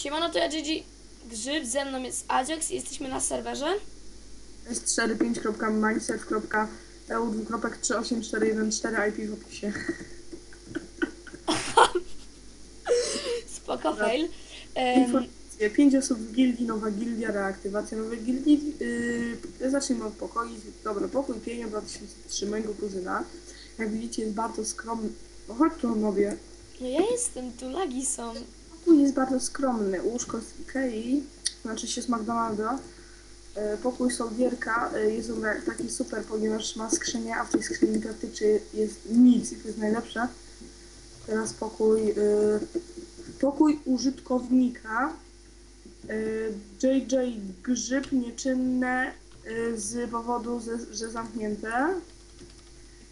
Siemano, to ja Gigi Grzyb, ze mną jest Ajax i jesteśmy na serwerze. Jest 45.mindset.eu2.38414 IP w opisie. Spoko, fail. Um, Informacje. 5 osób w gildii, nowa gildia, reaktywacja nowej gildii. Yy, zacznijmy od pokoi. Dobra, pokój pienia 2003 mojego kuzyna. Jak widzicie jest bardzo skromny. Chodź tu, mówię. no ja jestem, tu lagi są pokój jest bardzo skromny. Łóżko z Ikei, znaczy się z McDonalda. E, pokój Sołdierka e, jest taki super, ponieważ ma skrzynię, a w tej skrzyni praktycznie jest nic i to jest najlepsze. Teraz pokój, e, pokój użytkownika. JJ Grzyb nieczynne z powodu, że zamknięte.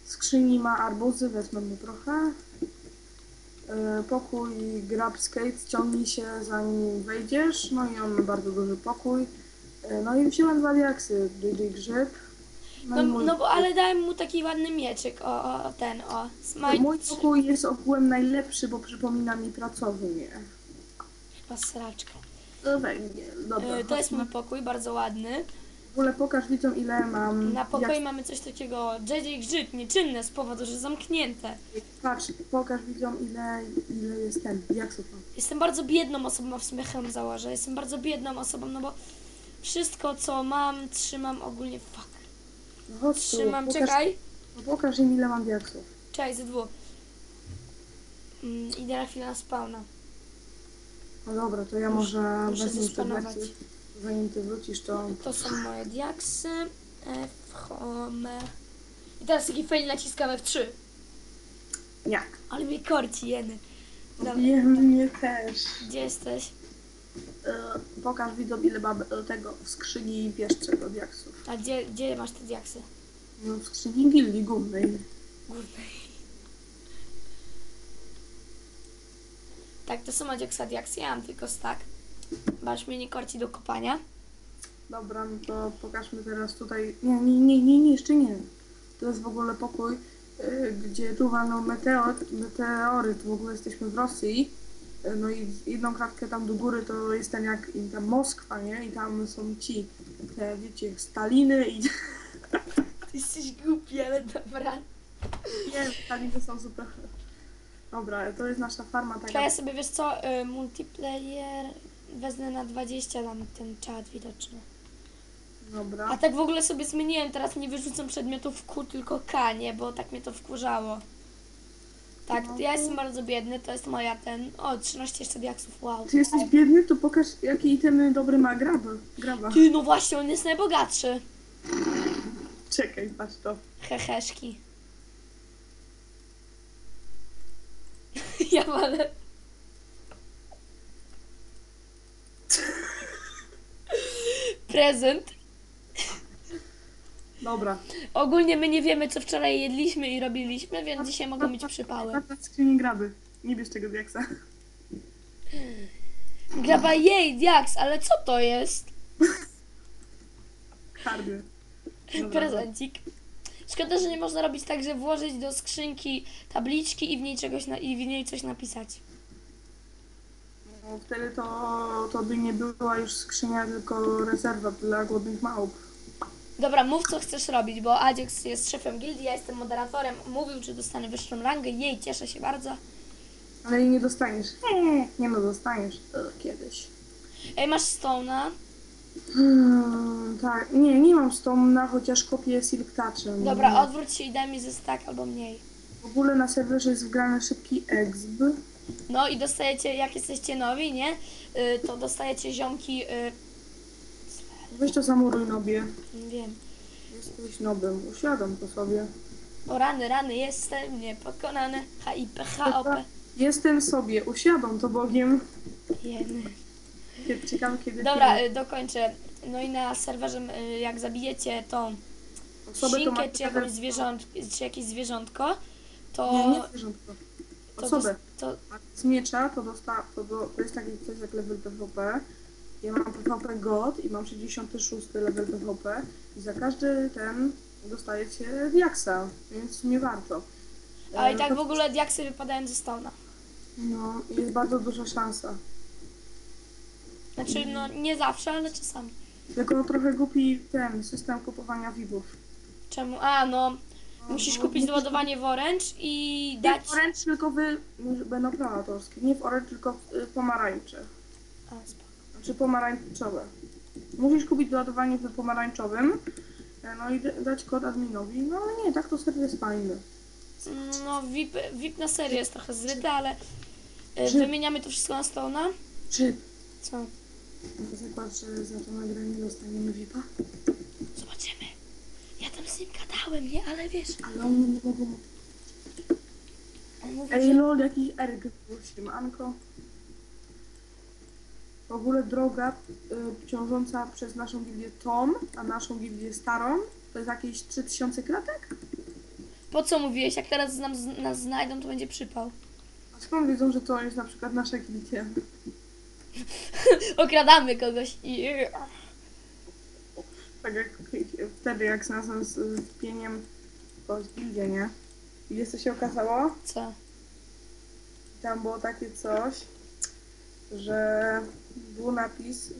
W skrzyni ma arbuzy, wezmę mu trochę. E, pokój Grab Skate, ciągnij się zanim wejdziesz, no i on ma bardzo duży pokój. E, no i wziąłem dwa diaksy, Didi Grzyb. No, no, mój... no, bo ale dałem mu taki ładny mieczek o, o ten, o. Smite. Mój pokój jest ogółem najlepszy, bo przypomina mi pracownię. Chyba sraczka. No dobra. E, to jest mój pokój, bardzo ładny. W ogóle pokaż widzom ile mam. Na pokoju jak- mamy coś takiego, JJ grzyb, nieczynne z powodu, że zamknięte. Patrz, pokaż widzom ile, ile jest ten, jak to tam. Jestem bardzo biedną osobą, w sumie chem założę. Jestem bardzo biedną osobą, no bo wszystko co mam, trzymam ogólnie. Fuck. No Trzymam, pokaż, czekaj. no Pokaż im ile mam diaksów. Czekaj, ze dwóch. Mm, idę na chwilę na spawna. No dobra, to ja może Muszę wezmę te zanim ty wrócisz, to... To są moje diaksy. E, F, home. I teraz taki fail naciskamy w 3. Jak? Ale mnie korci jeny. Nie, mnie też. Gdzie jesteś? E, pokaż widok ile e, tego w skrzyni i pieszcze do diaksów. A gdzie, gdzie masz te diaksy? No, w skrzyni gildii głównej. Górnej. Tak, to są diaksa diaksy, ja mam tylko stak. Masz mini korci do kopania. Dobra, no to pokażmy teraz tutaj. Nie, nie, nie, nie, nie jeszcze nie. To jest w ogóle pokój, yy, gdzie tu walnął meteor, meteoryt. W ogóle jesteśmy w Rosji. Yy, no i jedną kratkę tam do góry to jest ten jak i tam Moskwa, nie? I tam są ci, te wiecie, Staliny i... Ty jesteś głupi, ale dobra. Nie, Staliny są super. Dobra, to jest nasza farma taka... Ja sobie, wiesz co, y, multiplayer wezmę na 20 tam ten czat widoczny. Dobra. A tak w ogóle sobie zmieniłem, teraz nie wyrzucam przedmiotów Q, tylko K, nie? Bo tak mnie to wkurzało. Tak, No. ja jestem bardzo biedny, to jest moja ten... O, 13 jeszcze diaksów, wow. Ty jesteś biedny, to pokaż jakie itemy dobre ma graba. Graba. Ty, no właśnie, on jest najbogatszy. Czekaj, patrz to. Heheszki. ja walę. prezent. Dobra. Ogólnie my nie wiemy, co wczoraj jedliśmy i robiliśmy, więc dzisiaj mogą mieć przypały. Na skrzyni graby. Nie bierz tego diaksa. Graba jej, diaks, ale co to jest? Kardy. Prezencik. Szkoda, że nie można robić tak, że włożyć do skrzynki tabliczki i w niej czegoś na, i w niej coś napisać. Wtedy to, to by nie była już skrzynia, tylko rezerwa dla głodnych małp. Dobra, mów co chcesz robić, bo Adzieks jest szefem gildii, ja jestem moderatorem. Mówił, czy dostanę wyższą rangę. Jej, cieszę się bardzo. Ale jej nie dostaniesz. Nie, nie, nie, no dostaniesz. Kiedyś. Ej, masz Stona. Hmm, tak, nie, nie mam Stona, chociaż kopię Silk Touchem. Dobra, odwróć się i daj mi ze stack albo mniej. W ogóle na serwerze jest wgrany szybki exb. No i dostajecie, jak jesteście nowi, nie? Y, to dostajecie ziomki. Y, Weź to samuruj nobie. nie wiem. Jesteś nobem. Usiadam po sobie. O rany, rany, jestem niepokonany. HIP, HOP. Jestem sobie. Usiadam to Bogiem. Jeny. Ciekawe kiedy... Dobra, y, dokończę. No i na serwerze, y, jak zabijecie tą Osobę to czy tak jakąś zwierząt, czy jakieś zwierzątko, to. Nie, nie zwierzątko. to Osobę. To... Z miecza to, dosta, to, do, to jest taki coś jak level PvP. Ja mam PvP God i mam 66 level PvP i za każdy ten dostajecie diaksa, więc nie warto. A i e, tak w ogóle diaksy wypadają ze stona. No, jest bardzo duża szansa. Znaczy, no nie zawsze, ale czasami. Tylko trochę głupi ten system kupowania VIP-ów. Czemu? A, no Musisz kupić doładowanie w Orange i Nie dać... w orange, tylko wy będą prawa autorskie. Nie w orange, tylko w y, pomarańcze. A, spoko. Znaczy pomarańczowe. Musisz kupić doładowanie w pomarańczowym. e, No i d- dać kod adminowi. No ale nie, tak to serwer jest fajny. No, VIP, VIP na serio jest trochę zryte, ale y, Czy- wymieniamy to wszystko na Stone'a. Czy Co? zakład, że za to nagranie dostaniemy VIPa? Z nim gadałem, nie? Ale wiesz, Ale mogą... on mówi, Ej, że... lol, jakiś erg Anko. W ogóle droga y, ciążąca przez naszą gildię Tom, a naszą gildię Starą, to jest jakieś 3000 kratek? Po co mówiłeś? Jak teraz nam, nas znajdą, to będzie przypał. A skąd wiedzą, że to jest na przykład nasza gildia? Okradamy kogoś i... Tak jak wtedy, jak znalazłem z, z pieniem kogoś gildię, nie? I wiesz, co się okazało? Co? Tam było takie coś, że był napis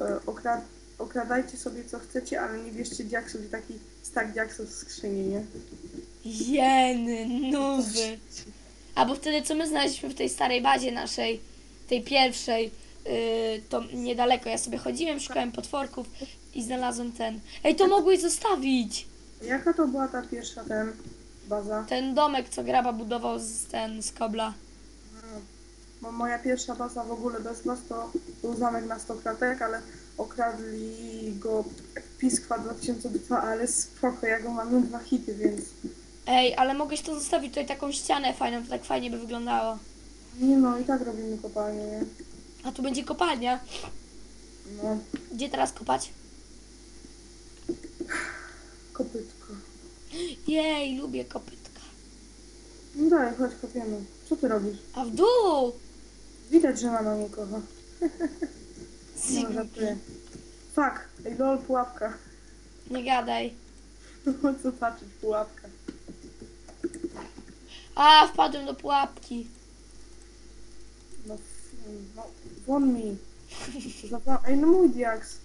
e, okrad, okradajcie sobie co chcecie, ale nie bierzcie diaksów i taki stak diaksów w skrzyni, nie? Jeny, nuby. A bo wtedy co my znaleźliśmy w tej starej bazie naszej, tej pierwszej, yy, to niedaleko. Ja sobie chodziłem, szukałem potworków i znalazłem ten. Ej, to mogłeś zostawić! Jaka to była ta pierwsza ten baza? Ten domek, co graba budował z ten z kobla. Bo moja pierwsza baza w ogóle bez was to był zamek na 100 kratek, ale okradli go Piskwa 2002, ale spoko, ja go mam dwa hity, więc Ej, ale mogłeś to zostawić tutaj taką ścianę fajną, to tak fajnie by wyglądało. nie no i tak robimy kopalnię, nie? A tu będzie kopalnia. No, Gdzie teraz kopać? Kopytko. Jej, lubię kopytka. No daj, chodź kopiemy. Co ty robisz? A w dół! Widać, że mama mnie kocha. No, żartuję. Fuck, ej lol, pułapka. Nie gadaj. No co patrzeć, pułapka. A, wpadłem do pułapki. No, f- no won mi. Zapra- Ej, no mój diaks.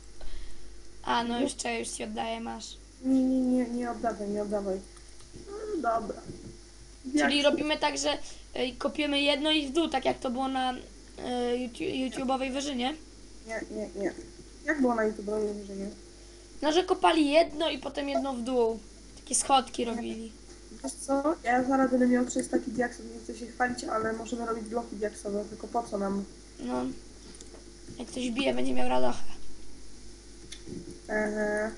A, no już czekaj, już ci oddaję, masz. Nie, nie, nie, nie oddawaj, nie oddawaj. No, dobra. Diaks. Czyli robimy tak, że kopiemy jedno i w dół, tak jak to było na y, YouTube, YouTube'owej wyżynie. Nie, nie, nie. Jak było na YouTube, że nie? No, że kopali jedno i potem jedno w dół. Takie schodki robili. Wiesz co, ja zaraz będę miał 300 taki diaksów, nie chcę się chwalić, ale możemy robić bloki diaksowe, tylko po co nam? No. Jak ktoś bije, będzie miał radochę. Eee,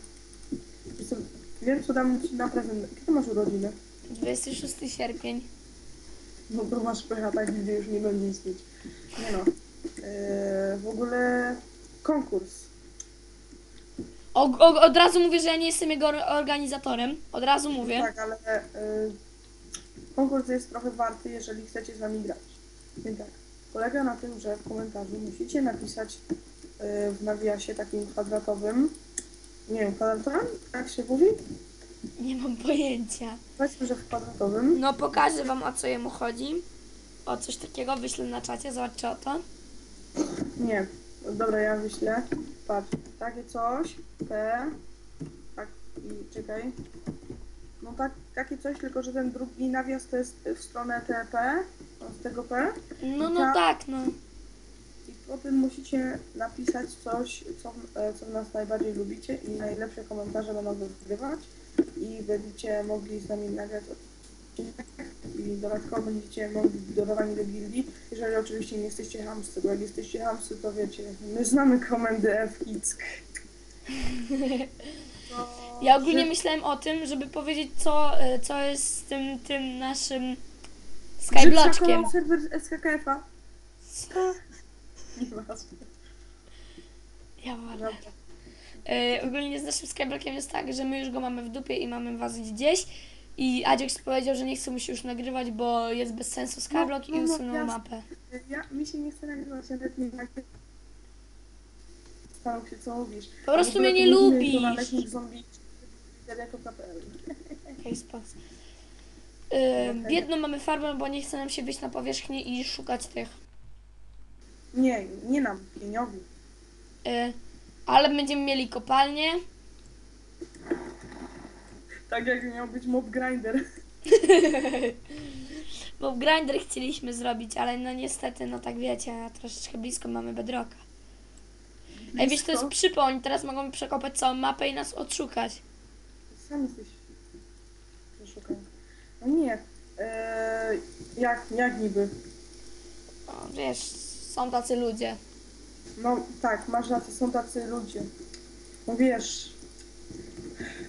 jestem- wiem, co dam ci na prezent. Kiedy masz urodziny? 26 sierpień. No to masz pecha, tak gdzie już nie będzie istnieć. Nie no. Eee, w ogóle konkurs. O, o, od razu mówię, że ja nie jestem jego or- organizatorem. Od razu mówię. Tak, ale e, konkurs jest trochę warty, jeżeli chcecie z nami grać. Więc tak, polega na tym, że w komentarzu musicie napisać e, w nawiasie takim kwadratowym, nie wiem, kwadratowym? Tak się mówi? Nie mam pojęcia. Powiedzmy, że w kwadratowym. No pokażę wam o co jemu chodzi. O coś takiego wyślę na czacie, zobaczcie o to. Nie, dobra, ja wyślę. Patrz, takie coś, P, tak, i czekaj. No tak, takie coś, tylko że ten drugi nawias to jest w stronę TP, z tego P. No, no tak, no. Potem musicie napisać coś, co, e, co nas najbardziej lubicie i najlepsze komentarze będą wygrywać i będziecie mogli z nami nagrać odcinek i dodatkowo będziecie mogli dodawani do gildii, jeżeli oczywiście nie jesteście hamscy, bo jak jesteście hamscy, to wiecie, my znamy komendy F-Kick. Ja ogólnie myślałem o tym, żeby powiedzieć co, e, co jest z tym, tym naszym skybloczkiem. serwer SKKF-a. Nieważne. Ja wolę. Dobra. E, ogólnie z naszym skyblockiem jest tak, że my już go mamy w dupie i mamy was gdzieś. I Adziox powiedział, że nie chce mu się już nagrywać, bo jest bez sensu skyblock No, i no, no, usunął jasne. mapę. Ja, mi się nie chce nagrywać, ja nawet nie ty- Zastanów się, co mówisz. Po prostu mnie nie lubisz. Okej, spoko. E, Okej. Biedną mamy farbę, bo nie chce nam się wyjść na powierzchnię i szukać tych. Nie, nie nam, pieniowi. Y, ale będziemy mieli kopalnię. Tak jak miał być mob grinder. Bo grinder chcieliśmy zrobić, ale no niestety, no tak wiecie, troszeczkę blisko mamy bedrocka. Ej, wiesz, to jest oni teraz mogą przekopać całą mapę i nas odszukać. Sam jesteś przeszukany. No nie. Eee, jak, jak niby? O, wiesz, są tacy ludzie. No tak, masz rację, są tacy ludzie. No wiesz,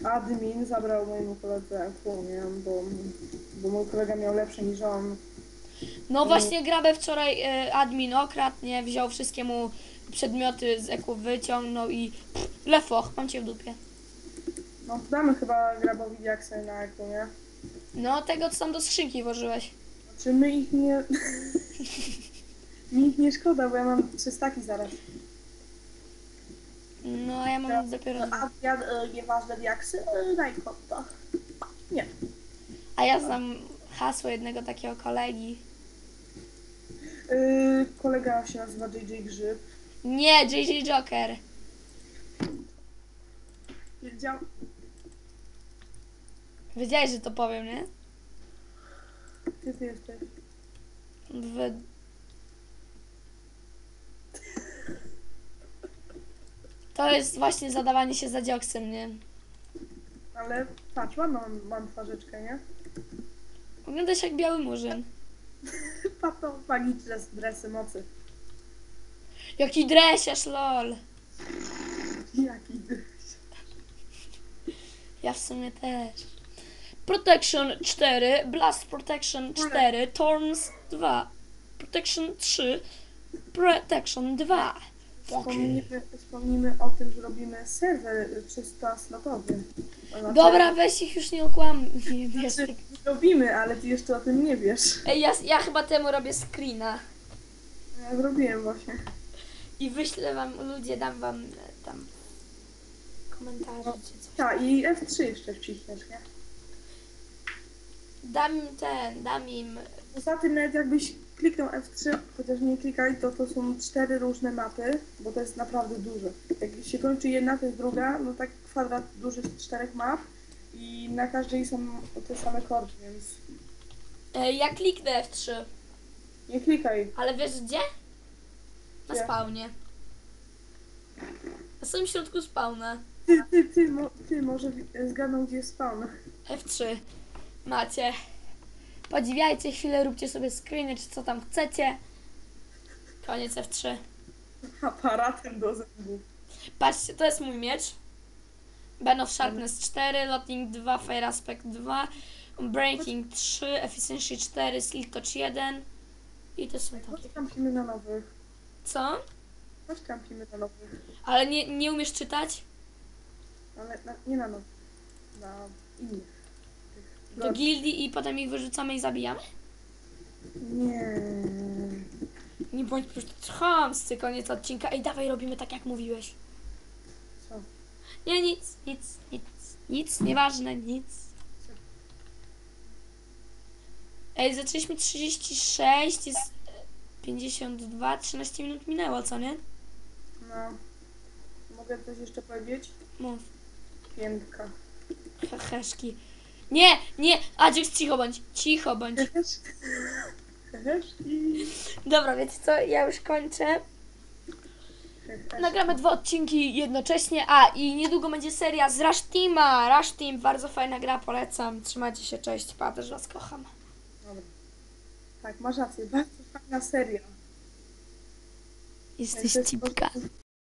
admin zabrał mojemu koledze nie? Bo, bo mój kolega miał lepsze niż on. No właśnie grabę wczoraj y, admin okradł, nie, wziął wszystkie mu przedmioty z eku, wyciągnął i pff, lefoch, mam cię w dupie. No damy chyba grabowi diaksy na eku, nie? No tego, co tam do skrzynki włożyłeś. Znaczy my ich nie... Mi ich nie szkoda, bo ja mam trzy staki zaraz. No, a ja mam dopiero. A ja e, nieważne diaksy, e, daj konto. Nie. A ja znam hasło jednego takiego kolegi. E, kolega się nazywa JJ Grzyb. Nie, JJ Joker. Wiedział... Wiedziałeś, że to powiem, nie? Gdzie ty jesteś? W... To jest właśnie zadawanie się za dzioksem, nie? Ale patrz, ładną mam, mam twarzyczkę, nie? Wyglądasz jak biały murzyn. Pato magiczne dresy mocy. Jaki dresiarz, lol. Jaki dres. Ja w sumie też. Protection 4, Blast Protection 4, Thorns 2, Protection 3, Protection 2. Wspomnijmy, wspomnijmy o tym, że robimy serwer 300 slotowy. Znaczy, Dobra, weź ich już nie okłam. Nie wiesz. Znaczy, robimy, ale ty jeszcze o tym nie wiesz. Ej, ja, ja chyba temu robię screena. Ja zrobiłem właśnie. I wyślę wam, ludzie, dam wam e, tam komentarze czy coś. Tak, i F3 jeszcze wciśniesz, nie? Dam im ten, dam im... Poza tym nawet jakbyś kliknął F3, chociaż nie klikaj, to to są cztery różne mapy, bo to jest naprawdę dużo. Jak się kończy jedna, to jest druga, no tak kwadrat duży z czterech map i na każdej są te same kordy, więc E, ja kliknę F3, nie klikaj. ale wiesz gdzie? Na Gdzie? spawnie. Na samym środku spawna. Ty, ty, ty, mo, ty może wi- zgadną, gdzie jest spawn. F3. Macie. Podziwiajcie chwilę, róbcie sobie screeny, czy co tam chcecie. Koniec F3. Aparatem do zębów. Patrzcie, to jest mój miecz. Ban of Sharpness 4, Lotting 2, Fire Aspect 2, Breaking 3, Efficiency 4, Sleek Touch 1. I to są Chodź takie. kampimy na nowych. Co? Chodź kampimy na nowych. Ale nie, nie umiesz czytać? Ale na, nie na nowych. Na innych. Do gorszych. gildii i potem ich wyrzucamy i zabijamy? Nie. Nie bądź po prostu chamscy, koniec odcinka. Ej, dawaj, robimy tak jak mówiłeś. Co? Nie, nic, nic, nic, nic, nieważne, nic. Ej, zaczęliśmy 36, jest e, 52, 13 minut minęło, co nie? No. Mogę coś jeszcze powiedzieć? Mów, Piętka. heheszki. Nie, nie, Adzik, cicho bądź, cicho bądź. Dobra, wiecie co, ja już kończę. Nagramy dwa odcinki jednocześnie, a i niedługo będzie seria z Rush Teama. Rush Team, bardzo fajna gra, polecam. Trzymajcie się, cześć, pa, też was kocham. Dobra. Tak, masz rację. Bardzo fajna seria. Jesteś cipka.